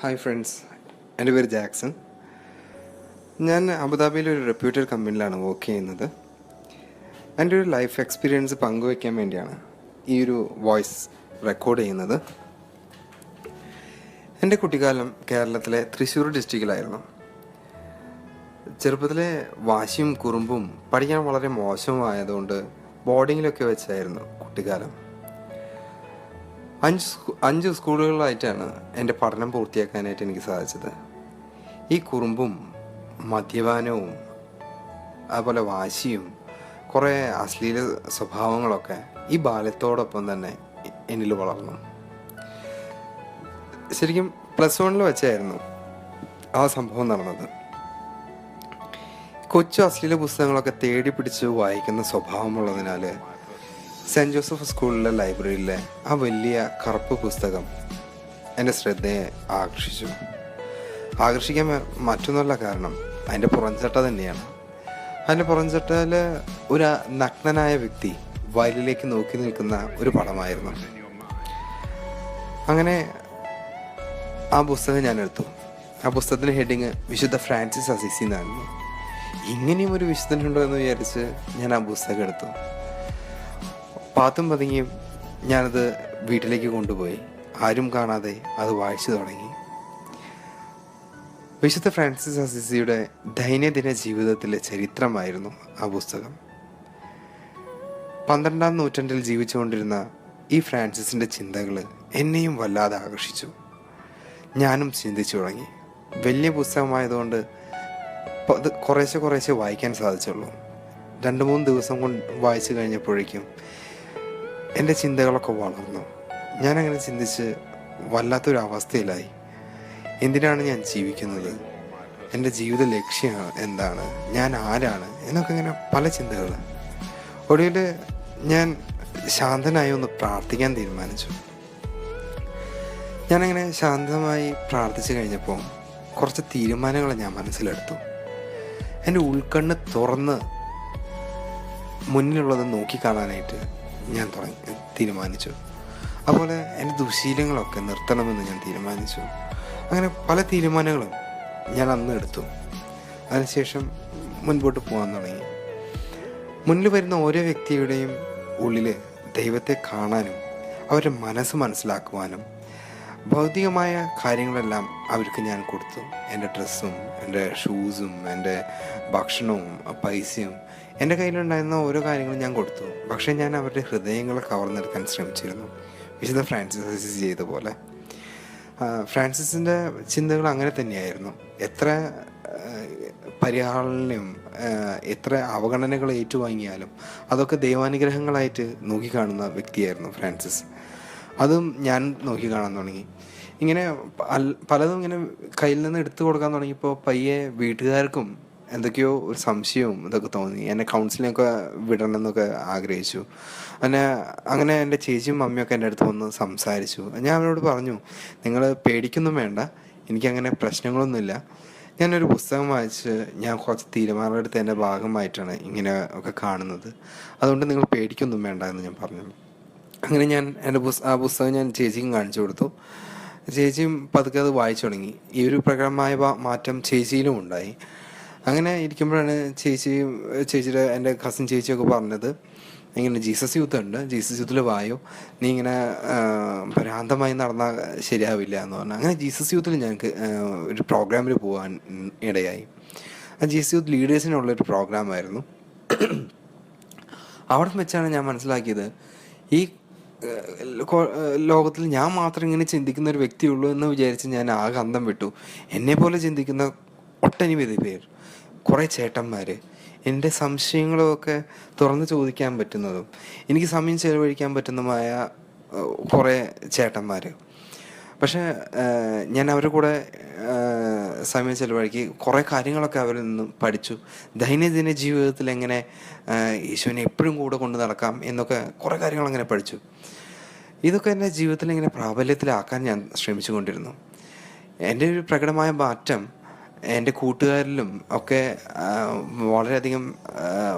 Hi friends എന്റെ പേര് Jackson. ഞാൻ അബുദാബിയിലെ ഒരു റെപ്യൂട്ടഡ് കമ്പനിയിലാണ് വർക്ക് ചെയ്യുന്നത്. എന്റെ ഒരു ലൈഫ് എക്സ്പീരിയൻസ് പങ്കുവയ്ക്കാൻ വേണ്ടിയാണ് ഈ ഒരു വോയിസ് റെക്കോർഡ് ചെയ്യുന്നത്. എന്റെ കുട്ടിക്കാലം കേരളത്തിലെ തൃശ്ശൂർ ഡിസ്ട്രിക്റ്റിലായിരുന്നു ചെറുപ്പത്തിലെ വാശിയും കുറുമ്പും പഠിക്കാൻ വളരെ മോശമായതുകൊണ്ട് ബോർഡിങ്ങിലൊക്കെ വെച്ചായിരുന്നു കുട്ടിക്കാലം. അഞ്ച് അഞ്ച് സ്കൂളുകളിലായിട്ടാണ് എന്റെ പഠനം പൂർത്തിയാക്കാനായിട്ട് എനിക്ക് സാധിച്ചത്. ഈ കുറുമ്പും മദ്യപാനവും അതുപോലെ വാശിയും കുറേ അശ്ലീല സ്വഭാവങ്ങളൊക്കെ ഈ ബാല്യത്തോടൊപ്പം തന്നെ എന്നിൽ വളർന്നു. ശരിക്കും പ്ലസ് വണ്ണിൽ വെച്ചായിരുന്നു ആ സംഭവം നടന്നത്. കൊച്ചു അശ്ലീല പുസ്തകങ്ങളൊക്കെ തേടി പിടിച്ച് വായിക്കുന്ന സ്വഭാവമുള്ളതിനാൽ സെന്റ് ജോസഫ് സ്കൂളിലെ ലൈബ്രറിയിലെ ആ വലിയ കറുപ്പ് പുസ്തകം എന്റെ ശ്രദ്ധയെ ആകർഷിച്ചു. ആകർഷിക്കാൻ മറ്റൊന്നുള്ള കാരണം അതിന്റെ പുറംചട്ട തന്നെയാണ്. അതിന്റെ പുറംചട്ടയിൽ ഒരു നഗ്നനായ വ്യക്തി വയലിലേക്ക് നോക്കി നിൽക്കുന്ന ഒരു പടമായിരുന്നു. അങ്ങനെ ആ പുസ്തകം ഞാൻ എടുത്തു. ആ പുസ്തകത്തിന്റെ ഹെഡിങ് വിശുദ്ധ ഫ്രാൻസിസ് അസിസി എന്നായിരുന്നു. ഇങ്ങനെയും ഒരു വിശുദ്ധനുണ്ടോ എന്ന് വിചാരിച്ച് ഞാൻ ആ പുസ്തകം എടുത്തു. പാത്തും പതുങ്ങിയും ഞാനത് വീട്ടിലേക്ക് കൊണ്ടുപോയി. ആരും കാണാതെ അത് വായിച്ചു തുടങ്ങി. വിശുദ്ധ ഫ്രാൻസിസ് അസിസിയുടെ ദൈനംദിന ജീവിതത്തിലെ ചരിത്രമായിരുന്നു ആ പുസ്തകം. പന്ത്രണ്ടാം നൂറ്റാണ്ടിൽ ജീവിച്ചുകൊണ്ടിരുന്ന ഈ ഫ്രാൻസിസിന്റെ ചിന്തകൾ എന്നെയും വല്ലാതെ ആകർഷിച്ചു. ഞാനും ചിന്തിച്ചു തുടങ്ങി. വലിയ പുസ്തകമായതുകൊണ്ട് കുറേശ്ശെ കുറേശ്ശെ വായിക്കാൻ സാധിച്ചുള്ളൂ. രണ്ട് മൂന്ന് ദിവസം കൊണ്ട് വായിച്ചു കഴിഞ്ഞപ്പോഴേക്കും എന്റെ ചിന്തകളൊക്കെ വളർന്നു. ഞാനങ്ങനെ ചിന്തിച്ച് വല്ലാത്തൊരു അവസ്ഥയിലായി. എന്തിനാണ് ഞാൻ ജീവിക്കുന്നത്? എന്റെ ജീവിത ലക്ഷ്യം എന്താണ്? ഞാൻ ആരാണ്? എന്നൊക്കെ ഇങ്ങനെ പല ചിന്തകൾ ഒടുവിൽ ഞാൻ ശാന്തനായി ഒന്ന് പ്രാർത്ഥിക്കാൻ തീരുമാനിച്ചു. ഞാനങ്ങനെ ശാന്തമായി പ്രാർത്ഥിച്ചു കഴിഞ്ഞപ്പോൾ കുറച്ച് തീരുമാനങ്ങൾ ഞാൻ മനസ്സിലെടുത്തു. എന്റെ ഉൾക്കണ്ണ് തുറന്ന് മുന്നിലുള്ളത് നോക്കിക്കാണാനായിട്ട് ഞാൻ തുടങ്ങി തീരുമാനിച്ചു. അതുപോലെ എന്റെ ദുശീലങ്ങളൊക്കെ നിർത്തണമെന്ന് ഞാൻ തീരുമാനിച്ചു. അങ്ങനെ പല തീരുമാനങ്ങളും ഞാൻ അന്ന് എടുത്തു. അതിനുശേഷം മുൻപോട്ട് പോകാൻ തുടങ്ങി. മുന്നിൽ വരുന്ന ഓരോ വ്യക്തിയുടെയും ഉള്ളിൽ ദൈവത്തെ കാണാനും അവരുടെ മനസ്സ് മനസ്സിലാക്കുവാനും ഭൗതികമായ കാര്യങ്ങളെല്ലാം അവർക്ക് ഞാൻ കൊടുത്തു. എന്റെ ഡ്രസ്സും എന്റെ ഷൂസും എന്റെ ഭക്ഷണവും പൈസയും എന്റെ കയ്യിലുണ്ടായിരുന്ന ഓരോ കാര്യങ്ങളും ഞാൻ കൊടുത്തു. പക്ഷേ ഞാൻ അവരുടെ ഹൃദയങ്ങളെ കവർന്നെടുക്കാൻ ശ്രമിച്ചിരുന്നു. വിശുദ്ധ ഫ്രാൻസിസ് ചെയ്ത പോലെ. ഫ്രാൻസിസിന്റെ ചിന്തകൾ അങ്ങനെ തന്നെയായിരുന്നു. എത്ര പരിഹാരനും എത്ര അവഗണനകൾ ഏറ്റുവാങ്ങിയാലും അതൊക്കെ ദൈവാനുഗ്രഹങ്ങളായിട്ട് നോക്കിക്കാണുന്ന വ്യക്തിയായിരുന്നു ഫ്രാൻസിസ്. അതും ഞാൻ നോക്കി കാണാൻ തുടങ്ങി. ഇങ്ങനെ പലതും ഇങ്ങനെ കയ്യിൽ നിന്ന് എടുത്തു കൊടുക്കാൻ തുടങ്ങിയപ്പോൾ പയ്യെ വീട്ടുകാർക്കും എന്തൊക്കെയോ ഒരു സംശയവും ഇതൊക്കെ തോന്നി. എന്നെ കൗൺസിലിങ്ങൊക്കെ വിടണം എന്നൊക്കെ ആഗ്രഹിച്ചു. അങ്ങനെ അങ്ങനെ എന്റെ ചേച്ചിയും അമ്മയൊക്കെ എന്റെ അടുത്ത് വന്ന് സംസാരിച്ചു. ഞാൻ അവരോട് പറഞ്ഞു നിങ്ങൾ പേടിക്കൊന്നും വേണ്ട. എനിക്കങ്ങനെ പ്രശ്നങ്ങളൊന്നുമില്ല. ഞാനൊരു പുസ്തകം വായിച്ച് ഞാൻ കുറച്ച് തീരുമാനമെടുത്തതിന്റെ ഭാഗമായിട്ടാണ് ഇങ്ങനെ ഒക്കെ കാണുന്നത്. അതുകൊണ്ട് നിങ്ങൾ പേടിക്കൊന്നും വേണ്ട എന്ന് ഞാൻ പറഞ്ഞു. അങ്ങനെ ഞാൻ എന്റെ ആ പുസ്തകം ഞാൻ ചേച്ചിക്കും കാണിച്ചു കൊടുത്തു. ചേച്ചിയും പതുക്കെ അത് വായിച്ചു തുടങ്ങി. ഈ ഒരു പ്രകടമായ മാറ്റം ചേച്ചിയിലും ഉണ്ടായി. അങ്ങനെ ഇരിക്കുമ്പോഴാണ് ചേച്ചി ചേച്ചിയുടെ എന്റെ കസിൻ ചേച്ചിയൊക്കെ പറഞ്ഞത്. ഇങ്ങനെ ജീസസ് യൂത്ത് ഉണ്ട്. ജീസസ് യൂത്തിൽ വായോ. നീ ഇങ്ങനെ ഭ്രാന്തമായി നടന്നാൽ ശരിയാവില്ല എന്ന് പറഞ്ഞു. അങ്ങനെ ജീസസ് യൂത്തിൽ ഞങ്ങൾക്ക് ഒരു പ്രോഗ്രാമിൽ പോകാൻ ഇടയായി. ആ ജീസസ് യൂത്ത് ലീഡേഴ്സിനുള്ളൊരു പ്രോഗ്രാമായിരുന്നു അവിടെ വെച്ചാണ് ഞാൻ മനസ്സിലാക്കിയത് ഈ ലോകത്തിൽ ഞാൻ മാത്രം ഇങ്ങനെ ചിന്തിക്കുന്ന ഒരു വ്യക്തിയുള്ളൂ എന്ന് വിചാരിച്ച് ഞാൻ ആകെ അന്തം വിട്ടു. എന്നെ പോലെ ചിന്തിക്കുന്ന ഒട്ടനവധി പേർ കുറേ ചേട്ടന്മാർ എന്റെ സംശയങ്ങളുമൊക്കെ തുറന്ന് ചോദിക്കാൻ പറ്റുന്നതും എനിക്ക് സമയം ചെലവഴിക്കാൻ പറ്റുന്നതുമായ കുറേ ചേട്ടന്മാർ പക്ഷേ ഞാൻ അവരുടെ കൂടെ സമയം ചെലവഴിക്കി കുറേ കാര്യങ്ങളൊക്കെ അവരിൽ നിന്നും പഠിച്ചു. ദൈനംദിന ജീവിതത്തിൽ എങ്ങനെ യേശുവിനെ എപ്പോഴും കൂടെ കൊണ്ട് നടക്കാം എന്നൊക്കെ കുറേ കാര്യങ്ങൾ അങ്ങനെ പഠിച്ചു. ഇതൊക്കെ എന്റെ ജീവിതത്തിൽ ഇങ്ങനെ പ്രാബല്യത്തിലാക്കാൻ ഞാൻ ശ്രമിച്ചുകൊണ്ടിരുന്നു. എന്റെ ഒരു പ്രകടമായ മാറ്റം എന്റെ കൂട്ടുകാരിലും ഒക്കെ വളരെയധികം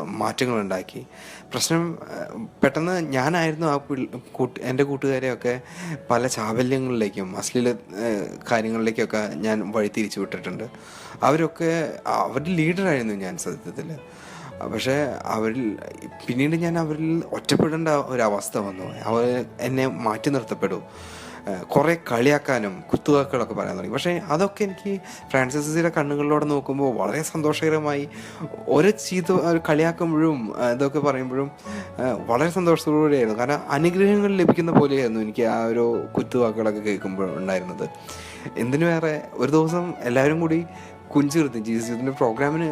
മാറ്റങ്ങളുണ്ടാക്കി. പ്രശ്നം പെട്ടെന്ന് ഞാനായിരുന്നു ആ കൂട്ട് എന്റെ കൂട്ടുകാരെയൊക്കെ പല ചാബല്യങ്ങളിലേക്കും അശ്ലീല കാര്യങ്ങളിലേക്കൊക്കെ ഞാൻ വഴി തിരിച്ചു വിട്ടിട്ടുണ്ട്. അവരൊക്കെ അവരുടെ ലീഡറായിരുന്നു ഞാൻ സത്യത്തിൽ. പക്ഷേ അവരിൽ പിന്നീട് ഞാൻ അവരിൽ ഒറ്റപ്പെടേണ്ട ഒരവസ്ഥ വന്നു. അവർ എന്നെ മാറ്റി നിർത്തപ്പെടും കുറേ കളിയാക്കാനും കുത്തുവാക്കുകളൊക്കെ പറയാൻ തുടങ്ങി. പക്ഷേ അതൊക്കെ എനിക്ക് ഫ്രാൻസിസിയുടെ കണ്ണുകളിലൂടെ നോക്കുമ്പോൾ വളരെ സന്തോഷകരമായി ഒരു ചീത്ത കളിയാക്കുമ്പോഴും ഇതൊക്കെ പറയുമ്പോഴും വളരെ സന്തോഷത്തോടുകൂടിയായിരുന്നു. കാരണം അനുഗ്രഹങ്ങൾ ലഭിക്കുന്ന പോലെയായിരുന്നു എനിക്ക് ആ ഒരു കുത്തുവാക്കുകളൊക്കെ കേൾക്കുമ്പോൾ ഉണ്ടായിരുന്നത്. എന്തിനു വേറെ ഒരു ദിവസം എല്ലാവരും കൂടി കുഞ്ചിർത്തി ജീസസിന്റെ സിന്റെ പ്രോഗ്രാമിന്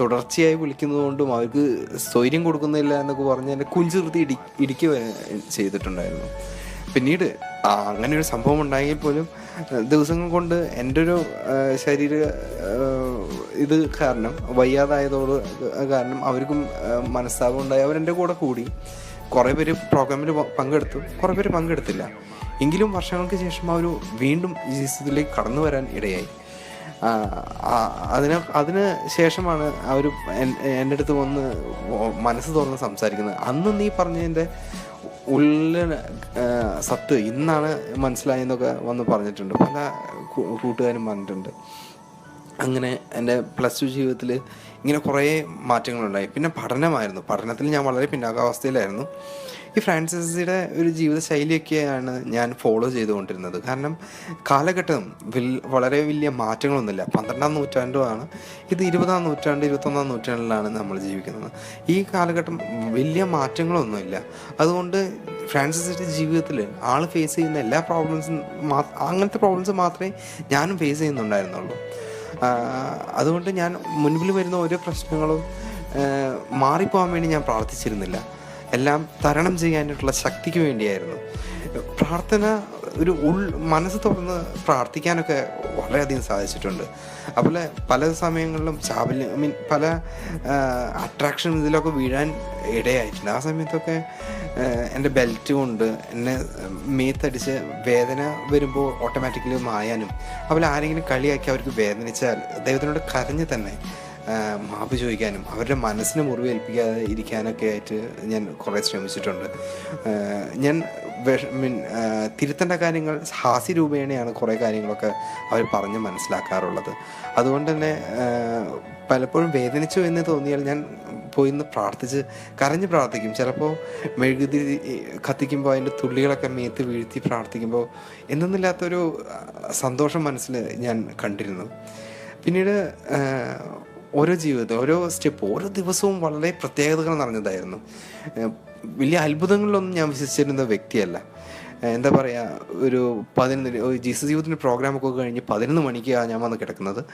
തുടർച്ചയായി വിളിക്കുന്നതുകൊണ്ടും അവർക്ക് സ്വൈര്യം കൊടുക്കുന്നില്ല എന്നൊക്കെ പറഞ്ഞ് എന്നെ കുഞ്ചിർത്തി ഇടി ഇടിക്കുക ചെയ്തിട്ടുണ്ടായിരുന്നു. പിന്നീട് അങ്ങനെ ഒരു സംഭവം ഉണ്ടായെങ്കിൽ പോലും ദിവസങ്ങൾ കൊണ്ട് എന്റെ ഒരു ശരീര ഇത് കാരണം വയ്യാതായതോട് കാരണം അവർക്കും മനസ്താപം ഉണ്ടായി. അവരെന്റെ കൂടെ കൂടി കുറേ പേര് പ്രോഗ്രാമിൽ പങ്കെടുത്തു. കുറേ പേര് പങ്കെടുത്തില്ല. എങ്കിലും വർഷങ്ങൾക്ക് ശേഷം അവർ വീണ്ടും ജീവിതത്തിലേക്ക് കടന്നു വരാൻ ഇടയായി. അതിന് അതിന് ശേഷമാണ് അവർ എന്റെ അടുത്ത് വന്ന് മനസ്സ് തുറന്ന് സംസാരിക്കുന്നത്. അന്ന് നീ പറഞ്ഞതിന്റെ ഉള്ളിന് സത്ത് ഇന്നാണ് മനസ്സിലായെന്നൊക്കെ വന്ന് പറഞ്ഞിട്ടുണ്ട്. പല കൂട്ടുകാരും പറഞ്ഞിട്ടുണ്ട്. അങ്ങനെ എന്റെ പ്ലസ് ടു ജീവിതത്തിൽ ഇങ്ങനെ കുറേ മാറ്റങ്ങളുണ്ടായി. പിന്നെ പഠനമായിരുന്നു. പഠനത്തിൽ ഞാൻ വളരെ പിന്നാക്കാവസ്ഥയിലായിരുന്നു. ഈ ഫ്രാൻസിസിയുടെ ഒരു ജീവിതശൈലിയൊക്കെയാണ് ഞാൻ ഫോളോ ചെയ്തുകൊണ്ടിരുന്നത്. കാരണം കാലഘട്ടം വളരെ വലിയ മാറ്റങ്ങളൊന്നുമില്ല. പന്ത്രണ്ടാം നൂറ്റാണ്ടുമാണ് ഇത് ഇരുപതാം നൂറ്റാണ്ട് ഇരുപത്തൊന്നാം നൂറ്റാണ്ടിലാണ് നമ്മൾ ജീവിക്കുന്നത്. ഈ കാലഘട്ടം വലിയ മാറ്റങ്ങളൊന്നുമില്ല. അതുകൊണ്ട് ഫ്രാൻസിസിന്റെ ജീവിതത്തിൽ ആൾ ഫേസ് ചെയ്യുന്ന എല്ലാ പ്രോബ്ലംസും അങ്ങനത്തെ പ്രോബ്ലംസ് മാത്രമേ ഞാനും ഫേസ് ചെയ്യുന്നുണ്ടായിരുന്നുള്ളൂ. അതുകൊണ്ട് ഞാൻ മുൻപിൽ വരുന്ന ഓരോ പ്രശ്നങ്ങളും മാറിപ്പോകാൻ വേണ്ടി ഞാൻ പ്രാർത്ഥിച്ചിരുന്നില്ല. എല്ലാം തരണം ചെയ്യാനായിട്ടുള്ള ശക്തിക്ക് വേണ്ടിയായിരുന്നു. പ്രാർത്ഥന ഒരു ഉൾ മനസ്സ് തുറന്ന് പ്രാർത്ഥിക്കാനൊക്കെ വളരെയധികം സാധിച്ചിട്ടുണ്ട്. അതുപോലെ പല സമയങ്ങളിലും ചാബല്യം മീൻ പല അട്രാക്ഷൻ ഇതിലൊക്കെ വീഴാൻ ഇടയായിട്ടുണ്ട്. ആ സമയത്തൊക്കെ എന്റെ ബെൽറ്റ് കൊണ്ട് എന്നെ മേത്തടിച്ച് വേദന വരുമ്പോൾ ഓട്ടോമാറ്റിക്കലി മായാനും അതുപോലെ ആരെങ്കിലും കളിയാക്കി അവർക്ക് വേദനിച്ചാൽ ദൈവത്തിനോട് കരഞ്ഞ് തന്നെ മാപ്പ് ചോദിക്കാനും അവരുടെ മനസ്സിന് മുറിവേൽപ്പിക്കാതെ ഇരിക്കാനൊക്കെ ആയിട്ട് ഞാൻ കുറേ ശ്രമിച്ചിട്ടുണ്ട്. ഞാൻ മീൻ തിരുത്തേണ്ട കാര്യങ്ങൾ ഹാസ്യ രൂപേണയാണ് കുറേ കാര്യങ്ങളൊക്കെ അവർ പറഞ്ഞ് മനസ്സിലാക്കാറുള്ളത്. അതുകൊണ്ട് തന്നെ പലപ്പോഴും വേദനിച്ചു എന്ന് തോന്നിയാൽ ഞാൻ പോയി നിന്ന് പ്രാർത്ഥിച്ച് കരഞ്ഞ് പ്രാർത്ഥിക്കും. ചിലപ്പോൾ മെഴുകുതി കത്തിക്കുമ്പോൾ അതിന്റെ തുള്ളികളൊക്കെ മേത്ത് വീഴ്ത്തി പ്രാർത്ഥിക്കുമ്പോൾ എന്നൊന്നില്ലാത്തൊരു സന്തോഷം മനസ്സിൽ ഞാൻ കണ്ടിരുന്നു. പിന്നീട് ഓരോ ജീവിതത്തിൽ ഓരോ സ്റ്റെപ്പ് ഓരോ ദിവസവും വളരെ പ്രത്യേകതകൾ നിറഞ്ഞതായിരുന്നു. വലിയ അത്ഭുതങ്ങളിലൊന്നും ഞാൻ വിശ്വസിച്ചിരുന്ന വ്യക്തിയല്ല. എന്താ പറയുക ഒരു പതിനൊന്ന് ഒരു ജീസസ് യൂത്തിന്റെ പ്രോഗ്രാമൊക്കെ കഴിഞ്ഞ് പതിനൊന്ന് മണിക്കാണ് ഞാൻ വന്ന് കിടക്കുന്നത്.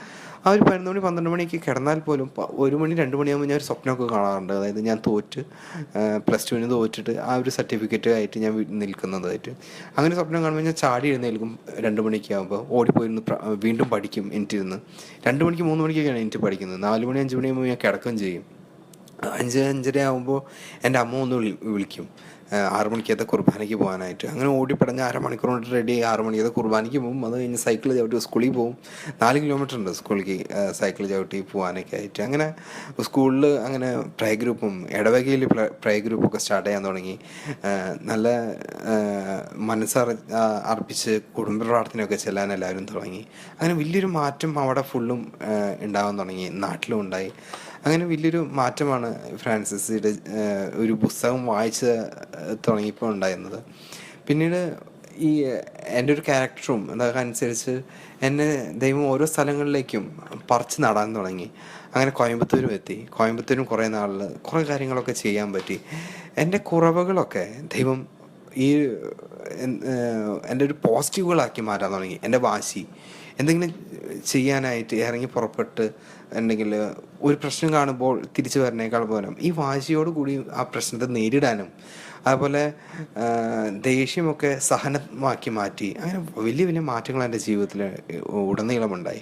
ആ ഒരു പതിനൊന്ന് മണി പന്ത്രണ്ട് മണിക്ക് കിടന്നാൽ പോലും ഒരു മണി രണ്ട് മണിയാകുമ്പോൾ ഞാൻ ഒരു സ്വപ്നമൊക്കെ കാണാറുണ്ട്. അതായത് ഞാൻ തോറ്റ് പ്ലസ് ടുവിന് തോറ്റിട്ട് ആ ഒരു സർട്ടിഫിക്കറ്റ് ആയിട്ട് ഞാൻ നിൽക്കുന്നതായിട്ട്. അങ്ങനെ സ്വപ്നം കാണുമ്പോൾ ഞാൻ ചാടി എഴുന്നേൽക്കും രണ്ട് മണിക്കാകുമ്പോൾ ഓടിപ്പോയിരുന്ന് പ്ര- വീണ്ടും പഠിക്കും എനിറ്റിരുന്ന് രണ്ട് മണിക്ക് മൂന്ന് മണിക്കൊക്കെയാണ് എനിക്ക് പഠിക്കുന്നത്. നാല് മണി അഞ്ച് മണിയാകുമ്പോൾ ഞാൻ കിടക്കുകയും ചെയ്യും. അഞ്ച് അഞ്ചര ആകുമ്പോൾ എന്റെ അമ്മ ഒന്ന് വിളിക്കും. ആറ് മണിക്കത്തെ കുർബാനയ്ക്ക് പോകാനായിട്ട്. അങ്ങനെ ഓടിപ്പടഞ്ഞ് അരമണിക്കൂർ കൊണ്ട് റെഡി ആറ് മണിക്കത്തെ കുർബാനയ്ക്ക് പോകും. അത് കഴിഞ്ഞ് സൈക്കിൾ ചവിട്ടി സ്കൂളിൽ പോകും. നാല് കിലോമീറ്റർ ഉണ്ട് സ്കൂളിലേക്ക് സൈക്കിൾ ചവിട്ടി പോകാനൊക്കെ ആയിട്ട്. അങ്ങനെ സ്കൂളിൽ അങ്ങനെ പ്രൈ ഗ്രൂപ്പും ഇടവകയിൽ പ്രൈ ഗ്രൂപ്പൊക്കെ സ്റ്റാർട്ട് ചെയ്യാൻ തുടങ്ങി. നല്ല മനസ്സർ അർപ്പിച്ച് കുടുംബ പ്രാർത്ഥനയൊക്കെ ചെല്ലാൻ എല്ലാവരും തുടങ്ങി. അങ്ങനെ വലിയൊരു മാറ്റം അവിടെ ഫുള്ളും ഉണ്ടാവാൻ തുടങ്ങി. നാട്ടിലും ഉണ്ടായി. അങ്ങനെ വലിയൊരു മാറ്റമാണ് ഫ്രാൻസിസിയുടെ ഒരു പുസ്തകം വായിച്ച് തുടങ്ങിയപ്പോൾ ഉണ്ടായിരുന്നത്. പിന്നീട് ഈ എന്റെ ഒരു ക്യാരക്ടറും അതൊക്കെ അനുസരിച്ച് എന്നെ ദൈവം ഓരോ സ്ഥലങ്ങളിലേക്കും പറിച്ച് നടാൻ തുടങ്ങി. അങ്ങനെ കോയമ്പത്തൂരും എത്തി. കോയമ്പത്തൂരും കുറേ നാളിൽ കുറേ കാര്യങ്ങളൊക്കെ ചെയ്യാൻ പറ്റി. എന്റെ കുറവുകളൊക്കെ ദൈവം ഈ എൻ- എന്റെ ഒരു പോസിറ്റീവുകളാക്കി മാറ്റാൻ തുടങ്ങി. എന്റെ വാശി. എന്തെങ്കിലും ചെയ്യാനായിട്ട് ഇറങ്ങി പുറപ്പെട്ട് ഉണ്ടെങ്കിൽ ഒരു പ്രശ്നം കാണുമ്പോൾ തിരിച്ചു വരണേക്കാൾ പോലും ഈ വാശിയോട് കൂടി ആ പ്രശ്നത്തെ നേരിടാനും അതുപോലെ ദേഷ്യമൊക്കെ സഹനമാക്കി മാറ്റി അങ്ങനെ വലിയ വലിയ മാറ്റങ്ങൾ എന്റെ ജീവിതത്തിൽ ഉടനീളമുണ്ടായി.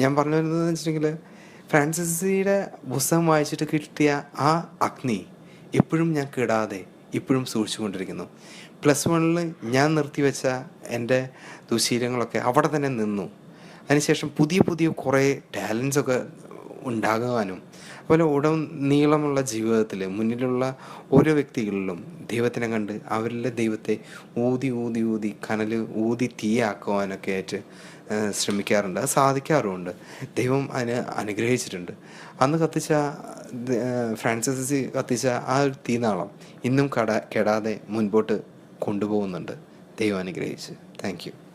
ഞാൻ പറഞ്ഞു വരുന്നതെന്ന് വെച്ചിട്ടുണ്ടെങ്കിൽ ഫ്രാൻസിസിയുടെ പുസ്തകം വായിച്ചിട്ട് കിട്ടിയ ആ അഗ്നി ഇപ്പോഴും ഞാൻ കിടാതെ ഇപ്പോഴും സൂക്ഷിച്ചുകൊണ്ടിരിക്കുന്നു പ്ലസ് വണ്ണിൽ ഞാൻ നിർത്തിവെച്ച എന്റെ ദുശീലങ്ങളൊക്കെ അവിടെ തന്നെ നിന്നു. അതിനുശേഷം പുതിയ പുതിയ കുറേ ടാലൻസ് ഒക്കെ ഉണ്ടാകുവാനും അതുപോലെ ഉടൻ നീളമുള്ള ജീവിതത്തിൽ മുന്നിലുള്ള ഓരോ വ്യക്തികളിലും ദൈവത്തിനെ കണ്ട് അവരിലെ ദൈവത്തെ ഊതി ഊതി ഊതി കനൽ ഊതി തീയാക്കുവാനൊക്കെ ആയിട്ട് ശ്രമിക്കാറുണ്ട്. അത് സാധിക്കാറുമുണ്ട്. ദൈവം അതിന് അനുഗ്രഹിച്ചിട്ടുണ്ട്. അന്ന് കത്തിച്ച ഫ്രാൻസിസ് കത്തിച്ച ആ ഒരു തീനാളം ഇന്നും കട കെടാതെ മുൻപോട്ട് കൊണ്ടുപോകുന്നുണ്ട്. ദൈവം അനുഗ്രഹിച്ച്. താങ്ക്